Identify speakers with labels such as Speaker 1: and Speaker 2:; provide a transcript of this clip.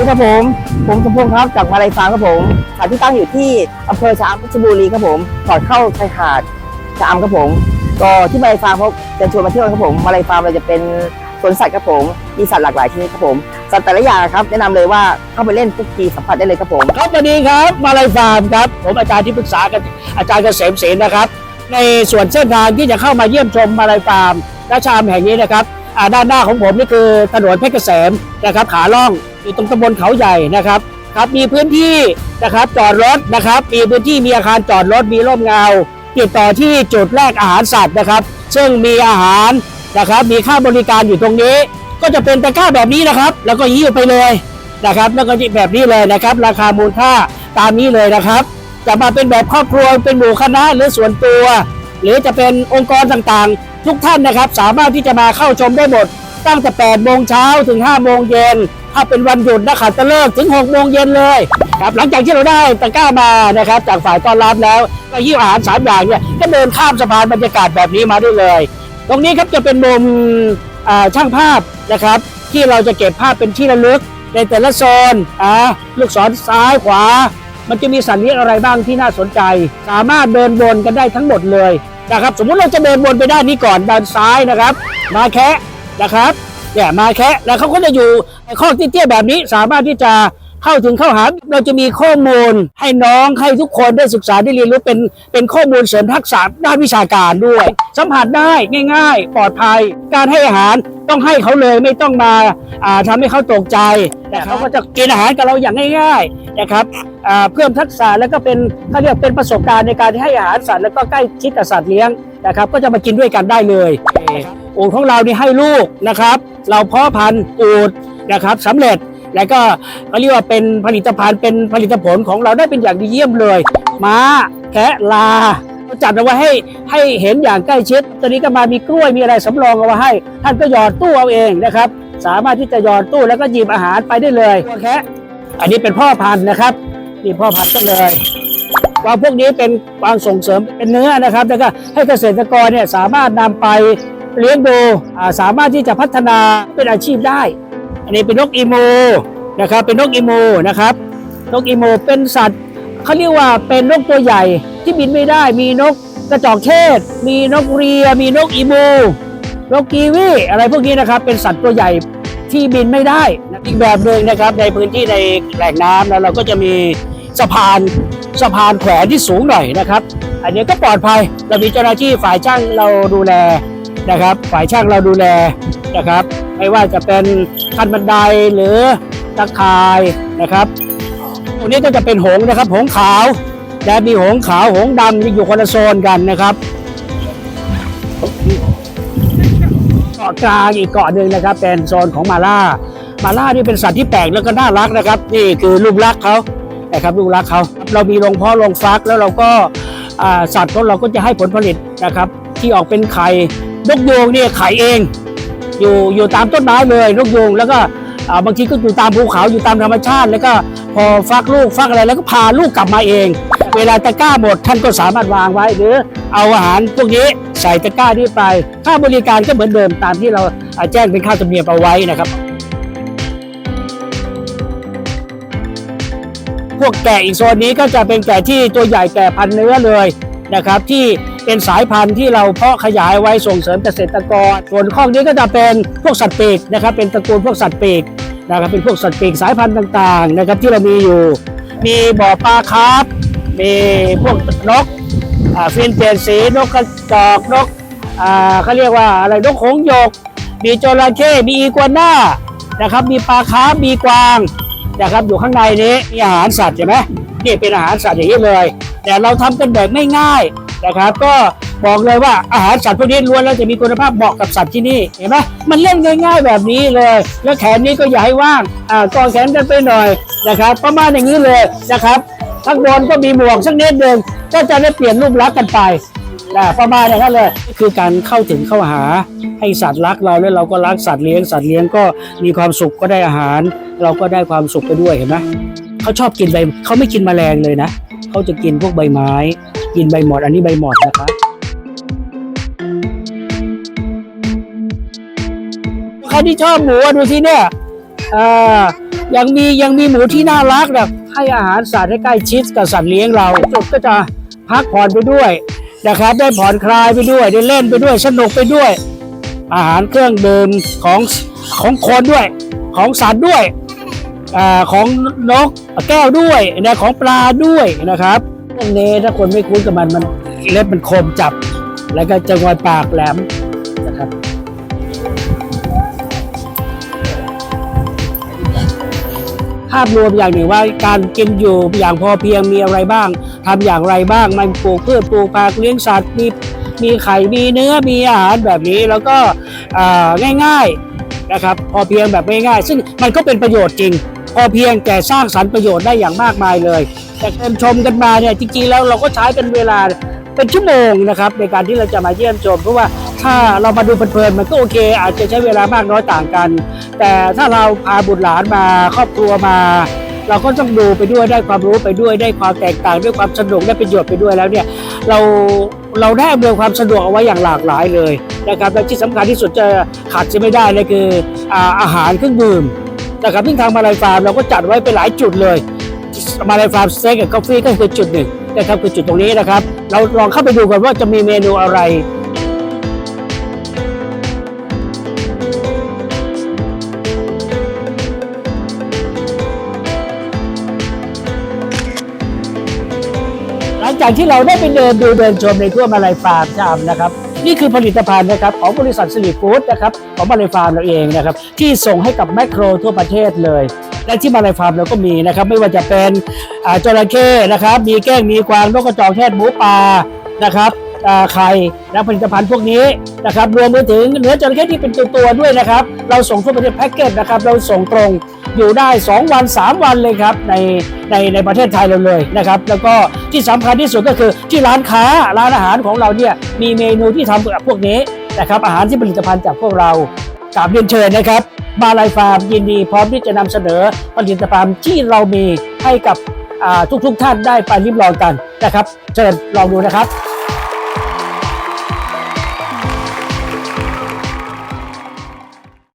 Speaker 1: ดีครับผม ผมสมพงษ์ครับจากมาลายฟาร์มครับผมสถานที่ตั้งอยู่ที่อำเภอชะอำเพชรบุรีครับผมก่อนเข้าชายหาดชะอำครับผม ก็ที่มาลายฟาร์มเขาจะชวนมาเที่ยวครับผมมาลายฟาร์มเราจะเป็นสวนสัตว์ครับผม มีสัตว์หลากหลายชนิดครับผม สัตว์แต่ละอย่างครับ แนะนำเลยว่าเข้าไปเล่นทุกทีสัมผัสได้เลยครับผม
Speaker 2: ครับสวัสดีครับ มาลายฟาร์มครับ ผมอาจารย์ที่ปรึกษากันอาจารย์เกษมเสนนะครับ ในส่วนเส้นทางที่จะเข้ามาเยี่ยมชมมาลายฟาร์มราชามแห่งนี้นะครับด้านหน้าของผมนี่คือถนนเพชรเกษมนะครับขาล่อง อยู่ตรงตำบลเขาใหญ่นะครับครับมีพื้นที่นะครับจอดรถนะครับ มีพื้นที่มีอาคารจอดรถมีร่มเงา ติดต่อที่จุดแรกอาหารสัตว์นะครับ ซึ่งมีอาหารนะครับ มีค่าบริการอยู่ตรงนี้ ก็จะเป็นตะกร้าแบบนี้นะครับ แล้วก็ยิ้วไปเลยนะครับ แล้วก็แบบนี้เลยนะครับ ราคามูลค่าตามนี้เลยนะครับ จะมาเป็นแบบครอบครัวเป็นหมู่คณะหรือส่วนตัว หรือจะเป็นองค์กรต่างๆ ทุกท่านนะครับ สามารถที่จะมาเข้าชมได้หมดตั้งแต่8โมงเช้าถึง5โมงเย็น ถ้าเป็นวันหยุดนักขัตฤกษ์ถึง6โมงเย็นเลยครับหลังจากที่เราได้ตะกร้ามานะครับจากฝ่ายต้อนรับแล้วก็ยิ้วอาหารสามอย่างเนี่ยก็เดินข้ามสะพานบรรยากาศแบบนี้มาได้เลย ตรงนี้ครับจะเป็นมุมช่างภาพนะครับ ที่เราจะเก็บภาพเป็นที่ระลึกในแต่ละโซนอ่าลูกศรซ้ายขวา มันจะมีสัตว์เลี้ยงอะไรบ้างที่น่าสนใจ สามารถเดินวนกันได้ทั้งหมดเลยนะครับ สมมุติเราจะเดินวนไปด้านนี้ก่อนด้านซ้ายนะครับ มาแคะนะครับ เนี่ยมาแคะแล้วเขาก็จะอยู่ในข้อเตี้ยแบบนี้สามารถที่จะเข้าถึงเข้าหา เราจะมีข้อมูลให้น้องให้ทุกคนได้ศึกษาได้เรียนรู้เป็นเป็นข้อมูลเสริมทักษะด้านวิชาการด้วย สัมผัสได้ง่าย ๆ ปลอดภัย การให้อาหารต้องให้เขาเลยไม่ต้องมาอ่าทำให้เขาตกใจแต่เขาก็จะกินอาหารกับเราอย่างง่ายๆนะครับเพิ่มทักษะแล้วก็เป็นเขาเรียกเป็นประสบการณ์ในการให้อาหารสัตว์แล้วก็ใกล้ชิดกับสัตว์เลี้ยงนะครับ ก็จะมากินด้วยกันได้เลยอูดของเรานี่ให้ลูกนะครับ เราเพาะพันธุ์อูดนะครับสำเร็จแล้วก็เขาเรียกว่าเป็นผลิตภัณฑ์เป็นผลิตผลของเราได้เป็นอย่างดีเยี่ยมเลยม้าแกะลาจัดเอาไว้ให้ให้เห็นอย่างใกล้ชิดตอนนี้ก็มามีกล้วยมีอะไรสำรองเอาไว้ให้ ท่านก็หยอดตู้เอาเองนะครับ สามารถที่จะหยอดตู้แล้วก็หยิบอาหารไปได้เลยแค่อันนี้เป็นพ่อพันธุ์นะครับนี่พ่อพันธุ์ก็เลยวางพวกนี้เป็นวางส่งเสริมเป็นเนื้อนะครับแล้วก็ให้เกษตรกรเนี่ยสามารถนำไป เลี้ยงดูสามารถที่จะพัฒนาเป็นอาชีพได้ อันนี้เป็นนกอีโมนะครับเป็นนกอีโมนะครับนกอีโมเป็นสัตว์เขาเรียกว่าเป็นนกตัวใหญ่ที่บินไม่ได้มีนกกระจอกเทศ มีนกเรีย มีนกอีโมนกกีวีอะไรพวกนี้นะครับเป็นสัตว์ตัวใหญ่ที่บินไม่ได้อีกแบบหนึ่งนะครับในพื้นที่ในแหล่งน้ำแล้วเราก็จะมีสะพานสะพานแขวนที่สูงหน่อยนะครับ อันนี้ก็ปลอดภัยเรามีเจ้าหน้าที่ฝ่ายช่างเราดูแล นะครับ ฝ่ายช่างเราดูแลนะครับ ไม่ว่าจะเป็นขั้นบันไดหรือตะข่ายนะครับตรงนี้ก็จะเป็นหงนะครับ หงขาวและมีหงขาวหงดำที่อยู่คนละโซนกันนะครับเกาะกลางอีกเกาะหนึ่งนะครับ เป็นโซนของมาล่า มาล่านี่เป็นสัตว์ที่แปลกแล้วก็น่ารักนะครับ นี่คือลูกรักเขานะครับลูกรักเขาเรามีโรงเพาะโรงฟักแล้วเราก็สัตว์ของเราก็จะให้ผลผลิตนะครับ ที่ออกเป็นไข่ นกยูงเนี่ยไข่เอง อยู่อยู่ตามต้นไม้เลยนกยูงแล้วก็บางทีก็อยู่ตามภูเขาอยู่ตามธรรมชาติ แล้วก็พอฟักลูกฟักอะไรแล้วก็พาลูกกลับมาเอง เวลาตะกร้าหมดท่านก็สามารถวางไว้หรือเอาอาหารพวกนี้ใส่ตะกร้านี้ไป ค่าบริการก็เหมือนเดิมตามที่เราแจ้งเป็นค่าธรรมเนียมเอาไว้นะครับ พวกแกะอีกโซนนี้ก็จะเป็นแกะที่ตัวใหญ่แก่พันเนื้อเลยนะครับที่ เป็นสายพันธุ์ที่เราเพาะขยายไว้ส่งเสริมเกษตรกร ส่วนข้องนี้ก็จะเป็นพวกสัตว์ปีกนะครับ เป็นตระกูลพวกสัตว์ปีกนะครับ เป็นพวกสัตว์ปีกสายพันธุ์ต่างๆนะครับที่เรามีอยู่ มีบ่อปลาคาร์ฟมีพวกนกฟินเปลี่ยนสีนกกระจอกนกอ่าเขาเรียกว่าอะไรนกหงหยก มีจระเข้มีอีกัวน่านะครับ มีปลาคาร์มีกวางนะครับอยู่ข้างในนี้มีอาหารสัตว์ใช่ไหมนี่เป็นอาหารสัตว์อย่างนี้เลย แต่เราทำกันแบบไม่ง่าย นะครับก็บอกเลยว่าอาหารสัตว์พวกนี้ล้วนแล้วจะมีคุณภาพเหมาะกับสัตว์ที่นี่เห็นไหมมันเล่นง่าย ๆแบบนี้เลย แล้วแขนนี้ก็อย่าให้ว่างอ่ากอแขนกันไปหน่อยนะครับประมาณอย่างนี้เลยนะครับข้างบนก็มีหมวกสักนิดหนึ่งก็จะได้เปลี่ยนรูปลักษณ์กันไปนะประมาณอย่างนั้นเลยคือการเข้าถึงเข้าหาให้สัตว์รักเราแล้วเราก็รักสัตว์เลี้ยงสัตว์เลี้ยงก็มีความสุขก็ได้อาหาร เราก็ได้ความสุขไปด้วยเห็นไหมเขาชอบกินใบเขาไม่กินแมลงเลยนะ เขาจะกินพวกใบไม้ กินใบหมอด อันนี้ใบหมอดนะคะใครที่ชอบหมูอะดูที่เนี่ยอ่ายังมียังมีหมูที่น่ารักแบบให้อาหารสัตว์ให้ใกล้ชิดกับสัตว์เลี้ยงเราจบก็จะพักผ่อนไปด้วยนะครับได้ผ่อนคลายไปด้วยได้เล่นไปด้วยสนุกไปด้วย อาหารเครื่องดื่มของของคนด้วย ของสัตว์ด้วย อของนกแก้วด้วยนะของปลาด้วยนะครับเรื่องนี้ถ้าคนไม่คุ้นกับมันมันเล็บมันคมจับ แล้วก็จะงอยปากแหลมนะครับภาพรวมอย่างหนึ่งว่าการกินอยู่อย่างพอเพียงมีอะไรบ้างทำอย่างไรบ้าง มันปลูกพืชปลูกผักเลี้ยงสัตว์มีมีไข่มีเนื้อมีอาหารแบบนี้แล้วก็ง่ายๆนะครับ พอเพียงแบบง่ายๆ ซึ่งมันก็เป็นประโยชน์จริง พอเพียงแต่สร้างสรรค์ประโยชน์ได้อย่างมากมายเลยแต่เต็มชมกันมาเนี่ยจริงๆแล้วเราก็ใช้เป็นเวลาเป็นชั่วโมงนะครับในการที่เราจะมาเยี่ยมชม เพราะว่าถ้าเรามาดูเพลินๆมันก็โอเค อาจจะใช้เวลามากน้อยต่างกัน แต่ถ้าเราพาบุตรหลานมาครอบครัวมา เราก็ต้องดูไปด้วยได้ความรู้ไปด้วยได้ความแตกต่างด้วยความสนุกได้ประโยชน์ไปด้วยแล้วเนี่ยเราเราได้อำนวยความสะดวกเอาไว้อย่างหลากหลายเลยนะครับและที่สำคัญที่สุดจะขาดจะไม่ได้เลยคืออาอาหารเครื่องดื่ม นะครับที่งทางมาลายฟาร์มเราก็จัดไว้ไปหลายจุดเลย มาลายฟาร์มสเต็กกับกาแฟก็คือจุดหนึ่งนะครับคือจุดตรงนี้นะครับ เราลองเข้าไปดูกันว่าจะมีเมนูอะไรหลังจากที่เราได้ไปเดินดูเดินชมในทั่วมาลายฟาร์มชามนะครับ นี่คือผลิตภัณฑ์นะครับของบริษัทสิริฟู้ดนะครับของมาลฟาร์มเราเองนะครับที่ส่งให้กับแมคโครทั่วประเทศเลย และที่มาลฟาร์มเราก็มีนะครับไม่ว่าจะเป็นจระเข้นะครับมีแก้งมีกวางนกกระจอกแทศหมูป่านะครับ ไข่และผลิตภัณฑ์พวกนี้นะครับรวมไปถึงเนื้อจระเข้ที่เป็นตัวๆด้วยนะครับ เราส่งทั่วประเทศแพ็กเกจนะครับเราส่งตรงอยู่ได้ 2 วัน 3 วันเลยครับในในในประเทศไทยเราเลยนะครับ แล้วก็ที่สำคัญที่สุดก็คือที่ร้านค้าร้านอาหารของเราเนี่ยมีเมนูที่ทำพวกนี้นะครับอาหารที่ผลิตภัณฑ์จากพวกเรากราบเรียนเชิญนะครับมาลายฟาร์มยินดีพร้อมที่จะนำเสนอผลิตภัณฑ์ที่เรามีให้กับอ่าทุกๆท่านได้ไปริมลองกันนะครับเชิญลองดูนะครับ